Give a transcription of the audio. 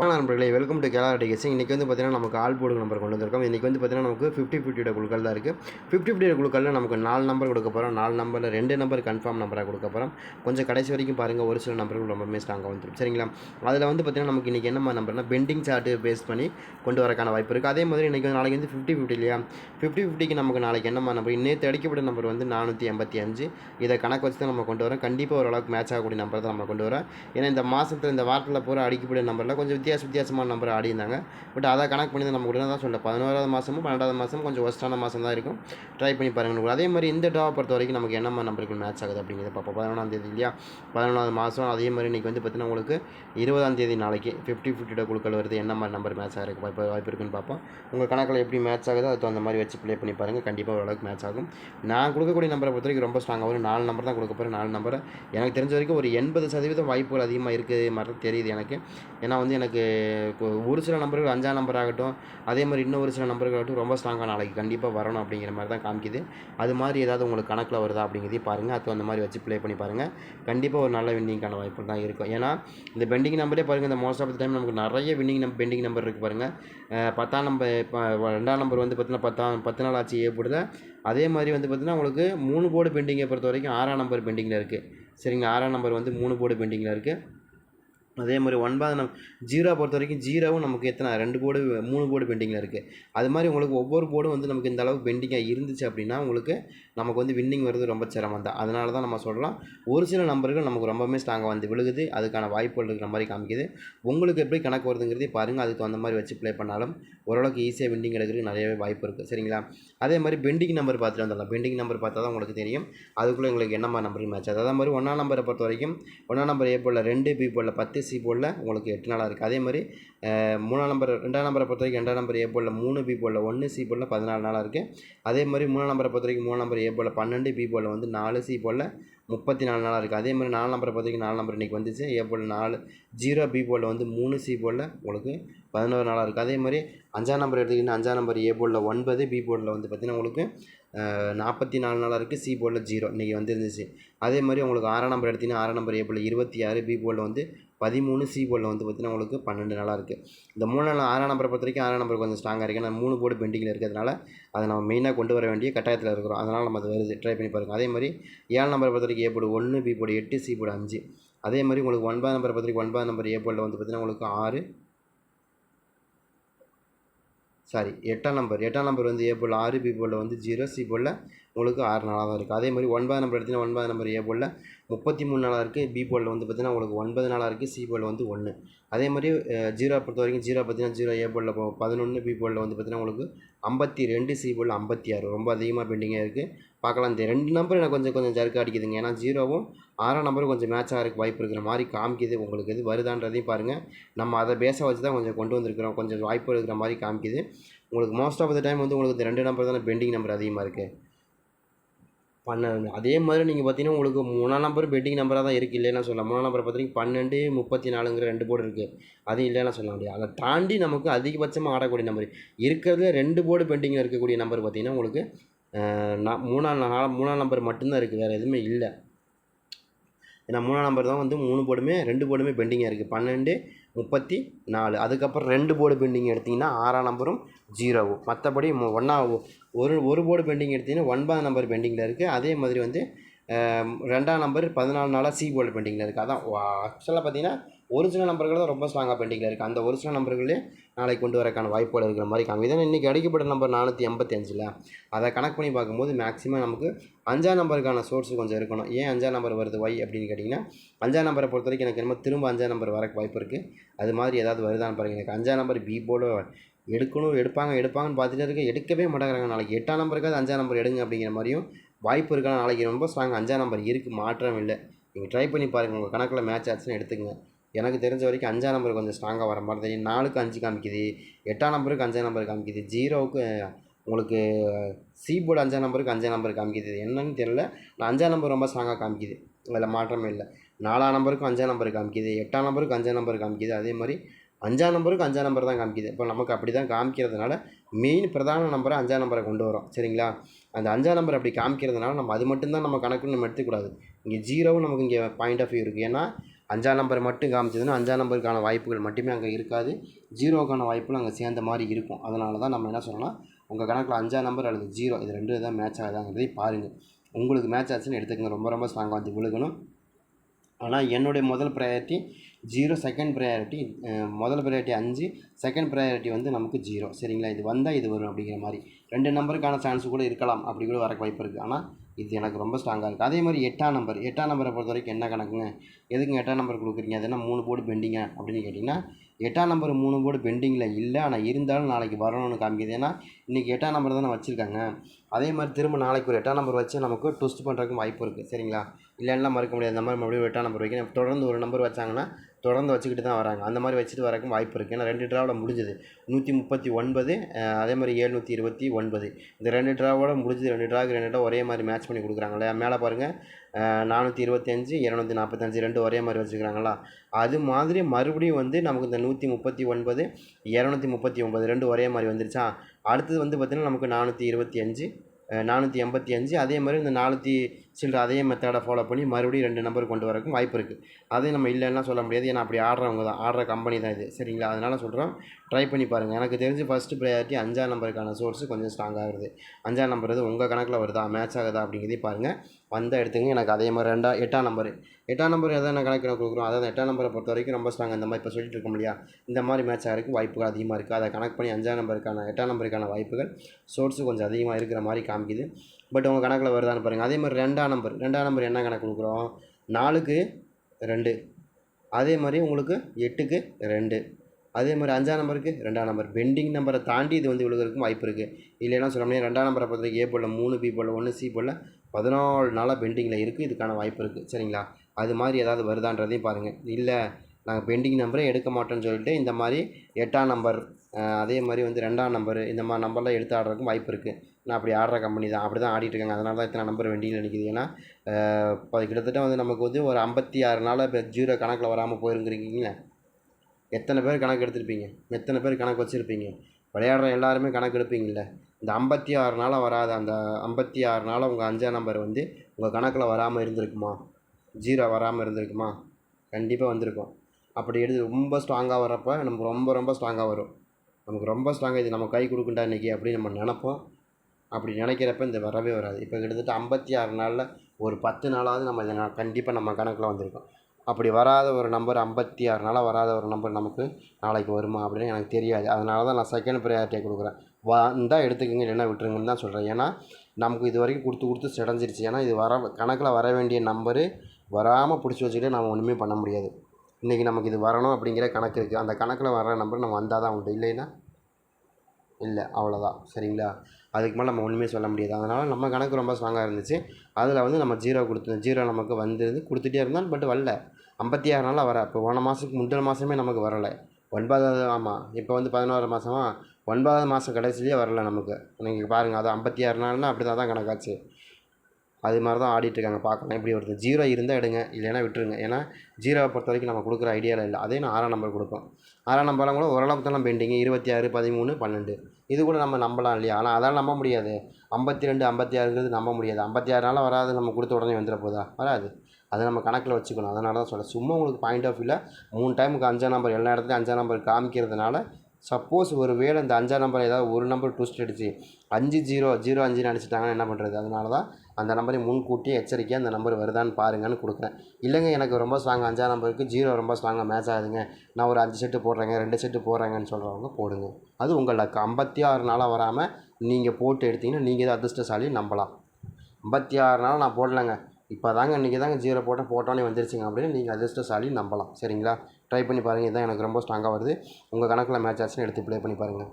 வணக்கம் நண்பர்களே welcome to கேலா டிகேசிங் இன்றைக்கி வந்து பார்த்தீங்கன்னா நமக்கு ஆல் போர்டு நம்பர் கொண்டு வந்திருக்கோம். இன்றைக்கி வந்து பார்த்தீங்கன்னா நமக்கு ஃபிஃப்டி ஃபிஃப்டியோட குழுக்கள் தான் இருக்குது ஃபிஃப்டி ஃபிஃப்டியோட குழுக்களில் நமக்கு நாலு நம்பர் கொடுக்க போகிறோம் நாலு நம்பரில் ரெண்டு நம்பர் கன்ஃபார்ம் நம்பராக கொடுக்க போகிறோம் கொஞ்சம் கடைசி வரைக்கும் பாருங்கள் ஒரு சில நம்பர்கள் ரொம்பவே ஸ்ட்ராங்காக வந்துடும் சரிங்களா? அதில் வந்து பார்த்தீங்கன்னா நமக்கு இன்றைக்கி என்ன நம்பர்னா பெண்டிங் சார்ட்டு பேஸ் பண்ணி கொண்டு வரக்கான வாய்ப்பு இருக்குது அதே மாதிரி இன்றைக்கி நாளைக்கு வந்து ஃபிஃப்டி ஃபிஃப்டி இல்லையா? ஃபிஃப்டி ஃபிஃப்டிக்கு நமக்கு நாளைக்கு என்னம்மா நம்பர் நேற்று அடிக்கப்பட்ட நம்பர் வந்து நானூற்றி எண்பத்தி அஞ்சு. இதை கணக்கு வச்சு தான் நம்ம கொண்டு வரோம். கண்டிப்பாக ஓரளவுக்கு மேட்ச் ஆகக்கூடிய நம்பர் தான் நம்ம கொண்டு வரோம். ஏன்னா இந்த மாதத்தில் இந்த வாரத்தில் பூரா அடிக்கப்பட்ட நம்பரில் கொஞ்சம் வித்தியாச வித்தியாசமான நம்பர் ஆடி இருந்தாங்க. பட் அதை கணக்கு பண்ணி நம்ம உடனே தான் சொல்ல பதினோராவது மாதமும் பன்னெண்டாவது மாதமும் கொஞ்சம் ஒஸ்ட்டான மாதம் தான் இருக்கும். ட்ரை பண்ணி பாருங்கள் அதே மாதிரி இந்த டாவை பொறுத்த வரைக்கும் நமக்கு என்னம்மா நம்பருக்கு மேட்ச் ஆகுது அப்படிங்கிறது பார்ப்போம். பதினொன்றாம் தேதி இல்லையா? பதினொன்றாவது மாதம் அதே மாதிரி இன்றைக்கி வந்து பார்த்தீங்கன்னா உங்களுக்கு இருபதாம் தேதி நாளைக்கு ஃபிஃப்டி ஃபிஃப்டியோட குழுக்கள் வருது. என்ன மாதிரி நம்பர் மேட்ச் ஆகிருக்கு வாய்ப்பு வாய்ப்பு இருக்குன்னு பார்ப்போம். உங்கள் கணக்கில் எப்படி மேட்ச் ஆகுதோ அதுக்கு அந்த மாதிரி வச்சு ப்ளே பண்ணி பாருங்கள் கண்டிப்பாக ஓரளவுக்கு மேட்ச் ஆகும். நான் கொடுக்கக்கூடிய நம்பரை பொறுத்த வரைக்கும் ரொம்ப ஸ்ட்ராங்காக வரும். நாலு நம்பர் தான் கொடுக்க போகிறேன் நாலு நம்பரை எனக்கு தெரிஞ்ச வரைக்கும் ஒரு எண்பது சதவீதம் வாய்ப்புகள் அதிகமாக இருக்குது. மாதிரி தெரியுது எனக்கு. ஏன்னா வந்து எனக்கு கொ- ஒரு சில நம்பர்கள் அஞ்சாம் நம்பர் ஆகட்டும் அதே மாதிரி இன்னும் ஒரு சில நம்பர்கள் ஆகட்டும் ரொம்ப ஸ்ட்ராங்காக நாளைக்கு கண்டிப்பாக வரணும் அப்படிங்கிற மாதிரி தான் காமிக்குது. அது மாதிரி ஏதாவது உங்களுக்கு கணக்கில் வருதா அப்படிங்கிறதையும் பாருங்கள் அது அந்த மாதிரி வச்சு ப்ளே பண்ணி பாருங்கள் கண்டிப்பாக ஒரு நல்ல வின்னிங்கான வாய்ப்பு தான் இருக்கும். ஏன்னா இந்த பெண்டிங் நம்பரே பாருங்கள் இந்த மோஸ்ட் ஆஃப் த டைம் நமக்கு நிறைய வின்னிங் நம்பர் பெண்டிங் நம்பர் இருக்குது பாருங்கள் பத்தாம் நம்பர் இப்போ ரெண்டாம் நம்பர் வந்து பார்த்தீங்கன்னா பத்தாம் பத்து நாள் ஆச்சு ஏற்படுது அதே மாதிரி வந்து பார்த்திங்கன்னா உங்களுக்கு மூணு போர்டு பெண்டிங்கை பொறுத்த வரைக்கும் ஆறாம் நம்பர் பெண்டிங்கில் இருக்குது சரிங்க ஆறாம் நம்பர் வந்து மூணு போர்டு பெண்டிங்கில் இருக்குது அதே மாதிரி ஒன்பது நம் ஜீரோ பொறுத்த வரைக்கும் ஜீரோவும் நமக்கு எத்தனை ரெண்டு போர்டு மூணு போர்டு பெண்டிங்கில் இருக்குது அது மாதிரி உங்களுக்கு ஒவ்வொரு போர்டும் வந்து நமக்கு இந்த அளவுக்கு பெண்டிங்காக இருந்துச்சு அப்படின்னா உங்களுக்கு நமக்கு வந்து வின்னிங் வருது ரொம்ப சிரமம் தான். அதனால தான் நம்ம சொல்கிறோம் ஒரு சில நம்பர்கள் நமக்கு ரொம்பவுமே ஸ்ட்ராங்காக வந்து விழுகுது அதுக்கான வாய்ப்புகள் இருக்கிற மாதிரி காமிக்குது. உங்களுக்கு எப்படி கணக்கு வருதுங்கிறதே பாருங்கள் அதுக்கு அந்த மாதிரி வச்சு ப்ளே பண்ணாலும் ஓரளவுக்கு ஈஸியாக வின்னிங் எடுக்கிறதுக்கு நிறையவே வாய்ப்பு இருக்குது சரிங்களா? அதே மாதிரி பெண்டிங் நம்பர் பார்த்துட்டு வந்துடலாம். பெண்டிங் நம்பர் பார்த்தா தான் உங்களுக்கு தெரியும். அதுக்குள்ளே உங்களுக்கு என்னம்மா நம்பர் மேட்ச் ஆகுது? அதே மாதிரி ஒன்றாம் நம்பரை பொறுத்த வரைக்கும் ஒன்றாம் நம்பர் ஏ போலில் ரெண்டு பி பத்து சி போலில் உங்களுக்கு எட்டு நாளாக இருக்குது. அதே மாதிரி மூணாம் நம்பர் ரெண்டாம் நம்பரை பொறுத்த வரைக்கும் ரெண்டாம் நம்பர் ஏ போலில் மூணு பி போலில் ஒன்று சி போலில் பதினாலு நாளாக இருக்குது. அதே மாதிரி மூணாம் நம்பரை பொறுத்த வரைக்கும் மூணு நம்பர் ஏ போலில் பன்னெண்டு பி போலில் வந்து நாலு சி போலில் முப்பத்தி நாலு நாளாக இருக்குது. அதே மாதிரி நாலு நம்பரை பொறுத்த வரைக்கும் நாலு நம்பர் இன்றைக்கி வந்துச்சு. ஏ போலில் நாலு ஜீரோ பி போலில் வந்து மூணு சி போலில் உங்களுக்கு பதினோரு நாளாக இருக்குது. அதே மாதிரி அஞ்சாம் நம்பர் எடுத்துக்கிட்டிங்கன்னா அஞ்சாம் நம்பர் ஏ போர்டில் ஒன்பது பி போர்டில் வந்து பார்த்திங்கன்னா உங்களுக்கு நாற்பத்தி நாலு நாளாக இருக்குது. சி போர்டில் ஜீரோ இன்றைக்கி வந்துருந்துச்சு. அதே மாதிரி உங்களுக்கு ஆறாம் நம்பர் எடுத்திங்கன்னா ஆறாம் நம்பர் ஏ போர்டில் இருபத்தி ஆறு பி போர்டில் வந்து பதிமூணு சி போர்டில் வந்து பார்த்திங்கன்னா உங்களுக்கு பன்னெண்டு நாளாக இருக்குது. இந்த மூணு நாள் ஆறாம் நம்பரை பொறுத்த வரைக்கும் ஆறாம் நம்பர் கொஞ்சம் ஸ்ட்ராங்காக இருக்குது. ஏன்னா மூணு போர்டு பெண்டிங்கில் இருக்கிறதுனால அதை நம்ம மெயினாக கொண்டு வர வேண்டிய கட்டாயத்தில் இருக்கிறோம். அதனால் நம்ம அது வருது. ட்ரை பண்ணி பாருங்கள் அதே மாதிரி ஏழு நம்பரை பொறுத்த வரைக்கும் ஏ போர்டு ஒன்று பி போர்டு எட்டு சி போர்டு அஞ்சு. அதே மாதிரி உங்களுக்கு ஒன்பது நம்பரை பொறுத்த வரைக்கும் ஒன்பது நம்பர் ஏ போர்டில் வந்து பார்த்திங்கன்னா உங்களுக்கு ஆறு சாரி எட்டாம் நம்பர் எட்டாம் நம்பர் வந்து ஏ போல் ஆறு பி வந்து ஜீரோ சி உங்களுக்கு ஆறு நாளாக தான் இருக்குது. அதே மாதிரி ஒன்பது நம்பர் எடுத்தீங்கன்னா ஒன்பது நம்பர் ஏ போலில் முப்பத்தி மூணு நாளாக இருக்குது. பி போலில் வந்து பார்த்தீங்கன்னா உங்களுக்கு ஒன்பது நாளாக இருக்குது. சி போலில் வந்து ஒன்று. அதே மாதிரி ஜீரோ பொறுத்த வரைக்கும் ஜீரோ பார்த்தீங்கன்னா ஜீரோ ஏ போலில் பதினொன்று பி போலில் வந்து பார்த்தீங்கன்னா உங்களுக்கு ஐம்பத்தி ரெண்டு சி போலில் ஐம்பத்தி ஆறு. ரொம்ப அதிகமாக பெண்டிங்காக இருக்குது. பார்க்கலாம். இந்த ரெண்டு நம்பர் எனக்கு கொஞ்சம் கொஞ்சம் ஜர்க்கு அடிக்குதுங்க. ஏன்னா ஜீரோவும் ஆறாம் நம்பரும் கொஞ்சம் மேட்ச் ஆகிறதுக்கு வாய்ப்பு இருக்கிற மாதிரி காமிக்குது. உங்களுக்கு எது வருதான்றதையும் பாருங்கள் நம்ம அதை பேச வச்சு தான் கொஞ்சம் கொண்டு வந்திருக்கிறோம். கொஞ்சம் வாய்ப்பு இருக்கிற மாதிரி காமிக்குது. உங்களுக்கு மோஸ்ட் ஆஃப் த டைம் வந்து உங்களுக்கு இந்த ரெண்டு நம்பர் தானே பெண்டிங் நம்பர் அதிகமாக இருக்குது பண்ண அதே மாதிரி நீங்கள் பார்த்தீங்கன்னா உங்களுக்கு மூணாம் நம்பர் பெட்டிங் நம்பராக தான் இருக்குது இல்லைன்னா சொல்லலாம். மூணாம் நம்பர் பார்த்தீங்கன்னா பன்னெண்டு முப்பத்தி நாலுங்கிற ரெண்டு போர்டு இருக்குது அது இல்லைன்னா சொல்ல முடியாது அதை தாண்டி நமக்கு அதிகபட்சமாக ஆடக்கூடிய நம்பர் இருக்கிறதுல ரெண்டு போர்டு பெண்டிங்கில் இருக்கக்கூடிய நம்பர் பார்த்தீங்கன்னா உங்களுக்கு நான் மூணாம் நாலு மூணாம் நம்பர் மட்டும்தான் இருக்குது வேறு எதுவுமே இல்லை. ஏன்னா மூணாம் நம்பர் தான் வந்து மூணு போர்டுமே ரெண்டு போர்டுமே பெண்டிங்காக இருக்குது பன்னெண்டு முப்பத்தி நாலு. அதுக்கப்புறம் ரெண்டு போர்டு பெண்டிங் எடுத்திங்கன்னா ஆறாம் நம்பரும் ஜீரோவும். மற்றபடி ஒன்றா ஒரு ஒரு போர்டு பெண்டிங் எடுத்திங்கன்னா ஒன்பதாம் நம்பர் பெண்டிங்கில் இருக்குது அதே மாதிரி வந்து ரெண்டாம் நம்பர் பதினாலு நாளாக சி போர்டு பெயிண்டிங்கில் இருக்குது அதான் ஆக்சுவலாக பார்த்தீங்கன்னா ஒரிஜினல் நம்பர்கள் தான் ரொம்ப ஸ்ட்ராங்காக பெண்டிங்கில் இருக்குது அந்த ஒரிஜினல் நம்பர்களே நாளைக்கு கொண்டு வரக்கான வாய்ப்புகள் இருக்கிற மாதிரி காமி ஏன்னா இன்றைக்கி அடிக்கப்பட்ட நம்பர் நானூற்றி எண்பத்தி அஞ்சில் அதை கணக்கு பண்ணி பார்க்கும்போது மேக்ஸிமம் நமக்கு அஞ்சாம் நம்பருக்கான சோர்ஸ் கொஞ்சம் இருக்கணும். ஏன் அஞ்சாம் நம்பர் வருது? வை அப்படின்னு கேட்டிங்கன்னா அஞ்சாம் நம்பரை பொறுத்த வரைக்கும் எனக்கு என்னமோ திரும்ப அஞ்சாம் நம்பர் வரக்கு வாய்ப்பு இருக்குது அது மாதிரி ஏதாவது வருதான்னு பாருங்கள் எனக்கு அஞ்சாம் நம்பர் பி போர்டு எடுக்கணும் எடுப்பாங்க எடுப்பாங்கன்னு பார்த்துட்டே இருக்க எடுக்கவே மாட்டேங்கிறாங்க. நாளைக்கு எட்டாம் நம்பருக்காவது அஞ்சாம் நம்பர் எடுங்க அப்படிங்கிற மாதிரியும் வாய்ப்பு இருக்கா நாளைக்கு ரொம்ப ஸ்ட்ராங் அஞ்சாம் நம்பர் இருக்குது மாற்றம் இல்லை. நீங்கள் ட்ரை பண்ணி பாருங்கள் உங்கள் கணக்கில் மேட்ச் ஆச்சுன்னு எடுத்துங்க எனக்கு தெரிஞ்ச வரைக்கும் அஞ்சாம் நம்பர் கொஞ்சம் ஸ்ட்ராங்காக வர மாதிரி தெரியும். நாலுக்கு அஞ்சு காமிக்குது. எட்டாம் நம்பருக்கு அஞ்சாம் நம்பர் காமிக்குது. ஜீரோவுக்கு உங்களுக்கு சி போர்டு அஞ்சாம் நம்பருக்கு அஞ்சாம் நம்பர் காமிக்குது. என்னன்னு தெரியல. நான் அஞ்சாம் நம்பர் ரொம்ப ஸ்ட்ராங்காக காமிக்குது. அதில் மாற்றமே இல்லை. நாலாம் நம்பருக்கும் அஞ்சாம் நம்பர் காமிக்குது. எட்டாம் நம்பருக்கு அஞ்சாம் நம்பர் காமிக்குது. அதே மாதிரி அஞ்சாம் நம்பருக்கு அஞ்சாம் நம்பர் தான் காமிக்குது. இப்போ நமக்கு அப்படி தான் காமிக்கிறதுனால மெயின் பிரதான நம்பரை அஞ்சாம் நம்பரை கொண்டு வரோம் சரிங்களா? அந்த அஞ்சாம் நம்பர் அப்படி காமிக்கிறதுனால நம்ம அது மட்டும்தான் நம்ம கணக்குன்னு நம்ம எடுத்துக்கூடாது இங்கே ஜீரோவும் நமக்கு இங்கே பாயிண்ட் ஆஃப் வியூ இருக்குது ஏன்னா அஞ்சாம் நம்பர் மட்டும் காமிச்சதுன்னா அஞ்சாம் நம்பருக்கான வாய்ப்புகள் மட்டுமே அங்கே இருக்காது. ஜீரோக்கான வாய்ப்புகள் அங்கே சேர்ந்த மாதிரி இருக்கும். அதனால தான் நம்ம என்ன சொல்லலாம் உங்கள் கணக்கில் அஞ்சாம் நம்பர் அல்லது ஜீரோ இது ரெண்டு தான் மேட்ச் ஆகுதாங்கிறதை பாருங்கள் உங்களுக்கு மேட்ச் ஆச்சுன்னு எடுத்துக்கங்க. ரொம்ப ரொம்ப ஸ்ட்ராங்காக வந்து விழுகணும். ஆனால் என்னுடைய முதல் ப்ரையாரிட்டி ஜீரோ செகண்ட் ப்ரையாரிட்டி முதல் ப்ரையாரிட்டி அஞ்சு செகண்ட் ப்ரையாரிட்டி வந்து நமக்கு ஜீரோ. சரிங்களா? இது வந்தால் இது வரும் அப்படிங்கிற மாதிரி. ரெண்டு நம்பருக்கான சான்ஸ் கூட இருக்கலாம் அப்படி கூட வரக்கு வாய்ப்பு இருக்குது ஆனால் இது எனக்கு ரொம்ப ஸ்ட்ராங்காக இருக்குது அதே மாதிரி எட்டாம் நம்பர் எட்டாம் நம்பரை பொறுத்த வரைக்கும் என்ன கணக்குங்க? எதுக்குங்க எட்டாம் நம்பர் கொடுக்குறீங்க? அது என்ன மூணு போர்டு பெண்டிங்க அப்படின்னு கேட்டிங்கன்னா எட்டாம் நம்பர் மூணு போர்டு பெண்டிங்கில் இல்லை. ஆனால் இருந்தாலும் நாளைக்கு வரணும்னு காமிக்குது. ஏன்னா இன்றைக்கி எட்டாம் நம்பர் தானே வச்சுருக்காங்க. அதே மாதிரி திரும்ப நாளைக்கு ஒரு எட்டாம் நம்பர் வச்சு நமக்கு ட்விஸ்ட் பண்ணுறதுக்கு வாய்ப்பு இருக்குது சரிங்களா? இல்லைன்னா மறுக்க முடியாது. அந்த மாதிரி மறுபடியும் எட்டாம் நம்பர் வைக்கணும். தொடர்ந்து ஒரு நம்பர் வச்சாங்கன்னா தொடர்ந்து வச்சுக்கிட்டு தான் வராங்க. அந்த மாதிரி வச்சுட்டு வரக்கும் வாய்ப்பு இருக்குது ஏன்னா ரெண்டு ட்ராவோட முடிஞ்சது. நூற்றி முப்பத்தி ஒன்பது அதே மாதிரி ஏழ்நூற்றி இருபத்தி ஒன்பது. இந்த ரெண்டு ட்ராவோட முடிஞ்சது ரெண்டு ட்ராவுக்கு ரெண்டு ட்ரா ஒரே மாதிரி மேட்ச் பண்ணி கொடுக்குறாங்களே மேலே பாருங்கள் நானூற்றி இருபத்தஞ்சு இரநூத்தி நாற்பத்தஞ்சு ரெண்டு ஒரே மாதிரி வச்சுக்கிறாங்களா? அது மாதிரி மறுபடியும் வந்து நமக்கு இந்த நூற்றி முப்பத்தி ஒன்பது இரநூத்தி முப்பத்தி ஒன்பது ரெண்டு ஒரே மாதிரி வந்துருச்சா? அடுத்தது வந்து பார்த்திங்கன்னா நமக்கு நானூற்றி இருபத்தி அஞ்சு நானூற்றி எண்பத்தி அஞ்சு அதே மாதிரி இந்த நானூற்றி சில்லற அதே மெத்தடை ஃபாலோ பண்ணி மறுபடியும் ரெண்டு நம்பர் கொண்டு வரக்கும் வாய்ப்பு இருக்குது அதே நம்ம இல்லைன்னா சொல்ல முடியாது. ஏன்னா அப்படி ஆடுறவங்க தான். ஆடுற கம்பெனி தான் இது. சரிங்களா? அதனால் சொல்கிறோம் ட்ரை பண்ணி பாருங்கள் எனக்கு தெரிஞ்சு ஃபஸ்ட்டு ப்ரையாரிட்டி அஞ்சாம் நம்பருக்கான சோர்ஸ் கொஞ்சம் ஸ்ட்ராங்காக வருது அஞ்சாம் நம்பர் இது உங்கள் கணக்கில் வருதா? மேட்ச் ஆகுதா? அப்படிங்கிறதையும் பாருங்கள் வந்தால் இடத்துக்கு எனக்கு அதே மாதிரி ரெண்டா எட்டாம் நம்பர் எட்டாம் நம்பர் எதாவது கணக்கில் கொடுக்குறோம்? அதாவது எட்டாம் நம்பரை பொறுத்த வரைக்கும் ரொம்ப ஸ்ட்ராங் இந்த மாதிரி இப்போ சொல்லிட்டு இருக்கோம் இல்லையா? இந்த மாதிரி மேட்ச் ஆகிறதுக்கு வாய்ப்புகள் அதிகமாக இருக்குது அதை கணக்கு பண்ணி அஞ்சாம் நம்பருக்கான எட்டாம் நம்பருக்கான வாய்ப்புகள் சோர்ஸு கொஞ்சம் அதிகமாக இருக்கிற மாதிரி காமிக்குது. பட் உங்கள் கணக்கில் வருதான்னு பாருங்கள் அதே மாதிரி ரெண்டாம் நம்பர் ரெண்டாம் நம்பர் என்ன கணக்கு கொடுக்குறோம்? நாலுக்கு ரெண்டு. அதே மாதிரி உங்களுக்கு எட்டுக்கு ரெண்டு. அதே மாதிரி அஞ்சாம் நம்பருக்கு ரெண்டாம் நம்பர் பெண்டிங் நம்பரை தாண்டி இது வந்து விழுகிறதுக்கும் வாய்ப்பு இருக்குது இல்லைன்னா சொல்ல முடியாது. ரெண்டாம் நம்பரை பொறுத்தவரைக்கும் ஏ போல் மூணு பி போல் ஒன்று சி போல் பதினாலு நாளாக பெண்டிங்கில் இருக்குது இதுக்கான வாய்ப்பு இருக்குது சரிங்களா? அது மாதிரி ஏதாவது வருதான்றதையும் பாருங்கள் இல்லை நாங்கள் பெண்டிங் நம்பரே எடுக்க மாட்டோம்னு சொல்லிட்டு இந்த மாதிரி எட்டாம் நம்பர் அதே மாதிரி வந்து ரெண்டாம் நம்பர் இந்த மாதிரி நம்பர்லாம் எடுத்து ஆடுறதுக்கும் வாய்ப்பு இருக்குது நான் அப்படி ஆடுற கம்பெனி தான். அப்படி தான் ஆடிட்டுருக்காங்க அதனால தான் இத்தனை நம்பர் வெண்டியில் நிற்கிது ஏன்னா இப்போ கிட்டத்தட்ட வந்து நமக்கு வந்து ஒரு ஐம்பத்தி ஆறு நாளாக இப்போ ஜீரோ கணக்கில் வராமல் போயிருங்கிறீங்க எத்தனை பேர் கணக்கு எடுத்திருப்பீங்க? எத்தனை பேர் கணக்கு வச்சுருப்பீங்க? விளையாடுற எல்லாருமே கணக்கு எடுப்பீங்கள்ல இந்த ஐம்பத்தி ஆறு நாளாக வராது அந்த ஐம்பத்தி ஆறு நாளாக உங்கள் அஞ்சாம் நம்பர் வந்து உங்கள் கணக்கில் வராமல் இருந்திருக்குமா? ஜீரோ வராமல் இருந்திருக்குமா? கண்டிப்பாக வந்திருக்கும். அப்படி எடுத்து ரொம்ப ஸ்ட்ராங்காக வரப்போ நமக்கு ரொம்ப ரொம்ப ஸ்ட்ராங்காக வரும். நமக்கு ரொம்ப ஸ்ட்ராங்காக இது நம்ம கை கொடுக்குண்டா இன்றைக்கி அப்படின்னு நம்ம நினப்போம். அப்படி நினைக்கிறப்ப இந்த வரவே வராது. இப்போ கிட்டத்தட்ட ஐம்பத்தி ஆறு நாளில் ஒரு பத்து நாளாவது நம்ம இதை கண்டிப்பாக நம்ம கணக்கில் வந்திருக்கோம். அப்படி வராத ஒரு நம்பர் ஐம்பத்தி ஆறு நாளாக வராத ஒரு நம்பர் நமக்கு நாளைக்கு வருமா அப்படின்னு எனக்கு தெரியாது. அதனால தான் நான் செகண்ட் ப்ரையாரிட்டியை கொடுக்குறேன். வந்தால் எடுத்துக்கங்க இல்லைன்னா விட்டுருங்கன்னு தான் சொல்கிறேன் ஏன்னா நமக்கு இது வரைக்கும் கொடுத்து கொடுத்து செடைஞ்சிருச்சு ஏன்னா இது வர கணக்கில் வர வேண்டிய நம்பரு வராமல் பிடிச்சி வச்சுக்கிட்டு நம்ம ஒன்றுமே பண்ண முடியாது. இன்றைக்கி நமக்கு இது வரணும் அப்படிங்கிற கணக்கு இருக்குது அந்த கணக்கில் வர நம்பர் நம்ம வந்தால் தான் உண்டு. இல்லைன்னா இல்லை அவ்வளோதான் சரிங்களா? அதுக்கு மேலே நம்ம ஒன்றுமே சொல்ல முடியாது. அதனால் நம்ம கணக்கு ரொம்ப ஸ்ட்ராங்காக இருந்துச்சு. அதில் வந்து நம்ம ஜீரோ கொடுத்து ஜீரோ நமக்கு வந்துருந்து கொடுத்துட்டே இருந்தால் பட் வரல. ஐம்பத்தி ஆறு நாளாக வர இப்போ போன மாதத்துக்கு முந்தின மாதமே நமக்கு வரலை. ஒன்பதாவது ஆமாம் இப்போ வந்து பதினோரு மாதமா ஒன்பதாவது மாதம் கடைசிலேயே வரல நமக்கு. நீங்கள் பாருங்கள் அது ஐம்பத்தி ஆறு நாள்னால் அப்படி தான் தான் கணக்காச்சு. அது மாதிரி தான் ஆடிட்டுருக்காங்க பார்க்கலாம். எப்படி வருது ஜீரோ இருந்தால் எடுங்க இல்லைன்னா விட்டுருங்க. ஏன்னா ஜீரோவை பொறுத்த வரைக்கும் நம்ம கொடுக்குற ஐடியாவில் இல்லை. அதே நான் ஆறாம் நம்பர் கொடுப்போம் ஆறாம் நம்பர்லாம் கூட ஓரளவுக்கு தான் பெண்டிங் இருபத்தி ஆறு பதிமூணு பன்னெண்டு. இது கூட நம்ம நம்பலாம் இல்லையா? ஆனால் அதால் நம்ப முடியாது. ஐம்பத்தி ரெண்டு ஐம்பத்தி ஆறுங்கிறது நம்ப முடியாது. ஐம்பத்தி ஆறு வராது நம்ம கொடுத்த உடனே வந்துட போதா? வராது. அதை நம்ம கணக்கில் வச்சுக்கணும். அதனால தான் சொல்கிறேன் சும்மா உங்களுக்கு பாயிண்ட் ஆஃப் வியூவில் மூணு டைமுக்கு அஞ்சாம் நம்பர் எல்லா இடத்துலையும் அஞ்சாம் நம்பர் காமிக்கிறதுனால சப்போஸ் ஒரு வேளை இந்த அஞ்சாம் நம்பர் ஏதாவது ஒரு நம்பர் ட்விஸ்ட் அடிச்சு அஞ்சு ஜீரோ ஜீரோ அஞ்சு நினச்சிட்டாங்கன்னா என்ன பண்ணுறது அதனால தான் அந்த நம்பரை முன்கூட்டியே எச்சரிக்கையாக அந்த நம்பர் வருதான்னு பாருங்கன்னு கொடுக்குறேன். இல்லைங்க எனக்கு ரொம்ப ஸ்ட்ராங் அஞ்சாம் நம்பருக்கு ஜீரோ ரொம்ப ஸ்ட்ராங்காக மேட்ச் ஆகுதுங்க. நான் ஒரு அஞ்சு செட்டு போடுறேங்க ரெண்டு செட்டு போடுறேங்கன்னு சொல்கிறவங்க போடுங்க. அது உங்கள் லக்கு ஐம்பத்தி ஆறு நாளாக வராமல் நீங்கள் போட்டு எடுத்தீங்கன்னா நீங்கள் தான் அதிர்ஷ்டசாலி நம்பலாம். ஐம்பத்தி ஆறு நாள் நான் போடலைங்க. இப்போ தாங்க இன்றைக்கி தாங்க ஜீரோ போட்டால் போட்டோன்னே வந்துருச்சுங்க அப்படின்னு நீங்கள் அதிர்ஷ்டசாலி நம்பலாம். சரிங்களா? ட்ரை பண்ணி பாருங்கள் இதான் எனக்கு ரொம்ப ஸ்ட்ராங்காக வருது. உங்கள் கணக்கில் மேட்ச் ஆச்சுன்னு எடுத்து ப்ளே பண்ணி பாருங்கள்